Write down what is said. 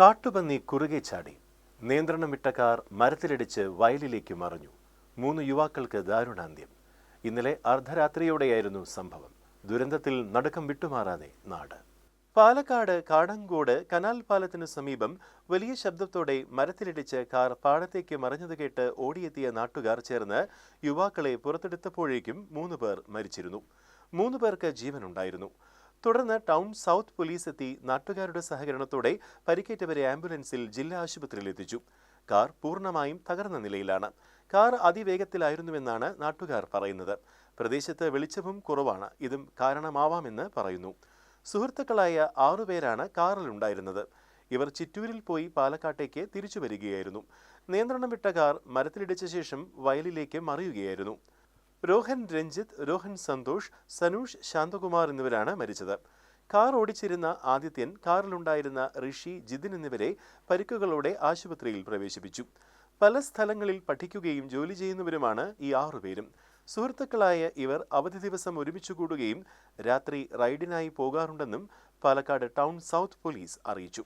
കാട്ടുപന്നി കുറുകെ ചാടി. നിയന്ത്രണം വിട്ട കാർ മരത്തിലിടിച്ച് വയലിലേക്ക് മറിഞ്ഞു. മൂന്ന് യുവാക്കൾക്ക് ദാരുണാന്ത്യം. ഇന്നലെ അർദ്ധരാത്രിയോടെയായിരുന്നു സംഭവം. ദുരന്തത്തിൽ നടുക്കം വിട്ടുമാറാതെ നാട്. പാലക്കാട് കാടങ്കോട് കനാൽ പാലത്തിനു സമീപം വലിയ ശബ്ദത്തോടെ മരത്തിലിടിച്ച് കാർ പാടത്തേക്ക് മറിഞ്ഞത് കേട്ട് ഓടിയെത്തിയ നാട്ടുകാർ ചേർന്ന് യുവാക്കളെ പുറത്തെടുത്തപ്പോഴേക്കും മൂന്ന് പേർ മരിച്ചിരുന്നു. മൂന്ന് പേർക്ക് ജീവനുണ്ടായിരുന്നു. തുടർന്ന് ടൗൺ സൗത്ത് പോലീസ് എത്തി നാട്ടുകാരുടെ സഹകരണത്തോടെ പരിക്കേറ്റവരെ ആംബുലൻസിൽ ജില്ലാ ആശുപത്രിയിൽ എത്തിച്ചു. കാർ പൂർണമായും തകർന്ന നിലയിലാണ്. കാർ അതിവേഗത്തിലായിരുന്നുവെന്നാണ് നാട്ടുകാർ പറയുന്നത്. പ്രദേശത്ത് വെളിച്ചവും കുറവാണ്. ഇതും കാരണമാവാമെന്ന് പറയുന്നു. സുഹൃത്തുക്കളായ ആറുപേരാണ് കാറിലുണ്ടായിരുന്നത്. ഇവർ ചിറ്റൂരിൽ പോയി പാലക്കാട്ടേക്ക് തിരിച്ചു വരികയായിരുന്നു. നിയന്ത്രണം വിട്ട കാർ മരത്തിലിടിച്ച ശേഷം വയലിലേക്ക് മറിയുകയായിരുന്നു. രോഹൻ രഞ്ജിത്ത് രോഹൻ സന്തോഷ് സനൂഷ് ശാന്തകുമാർ എന്നിവരാണ് മരിച്ചത്. കാർ ഓടിച്ചിരുന്ന ആദിത്യൻ കാറിലുണ്ടായിരുന്ന ഋഷി ജിതിൻ എന്നിവരെ പരിക്കുകളോടെ ആശുപത്രിയിൽ പ്രവേശിപ്പിച്ചു. പല സ്ഥലങ്ങളിൽ പഠിക്കുകയും ജോലി ചെയ്യുന്നവരുമാണ് ഈ ആറുപേരും. സുഹൃത്തുക്കളായ ഇവർ അവധി ദിവസം ഒരുമിച്ച് കൂടുകയും രാത്രി റൈഡിനായി പോകാറുണ്ടെന്നും പാലക്കാട് ടൗൺ സൗത്ത് പോലീസ് അറിയിച്ചു.